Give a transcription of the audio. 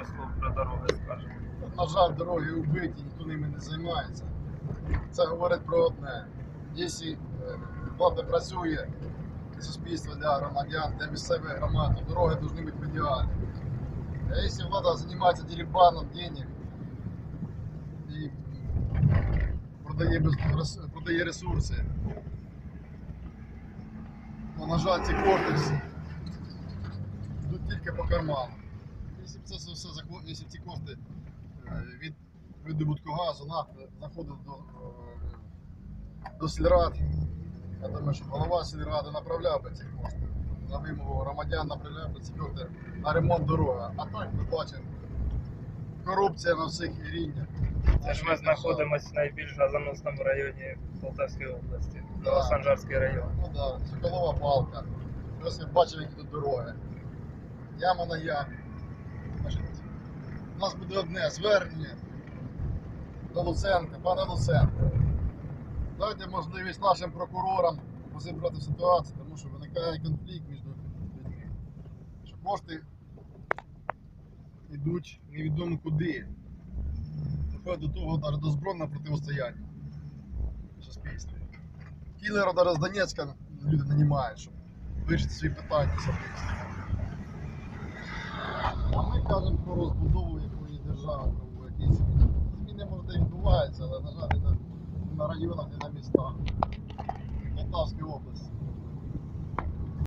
пару слов про дороги скажемо. На жаль, дороги вбиті, ніхто ними не займається. Це говорить про одне. Якщо е, влада працює суспільство для громадян, для місцевих громад, то дороги повинні бути ідеальні. А якщо влада займається дерибаном денег і продає, без, продає ресурси, то, на жаль, ці кошти йдуть тільки по карману. Якщо б це все, якщо б ці кошти е, від видобутку газу нафти заходили до, е, до сільрад, я думаю, що голова сільради направляв би ці кошти. На вимогу громадян направляв би ці кошти на ремонт дороги. А так ми бачимо корупція на всіх рівнях. Це ж ми знаходимося в найбільш газоносному районі Полтавської області. Да. Новосанжарський район. Ну так, да, Соколова балка. Ось ми бачимо, які тут дороги. Яма на ямі. У нас буде одне звернення до Луценка, пане Луценко. Дайте можливість нашим прокурорам розібрати ситуацію, тому що виникає конфлікт між людьми. Що кошти йдуть невідомо куди. Доходить до того навіть до збройного протистояння суспільстві. Кілера з Донецька люди нанімають, щоб вирішити свої питання особисто. А ми кажемо про розбудову якоїсь держави, якісь зміни. Зміни може відбуваються, але на жаль, не на, на районах, не на містах. Полтавської області.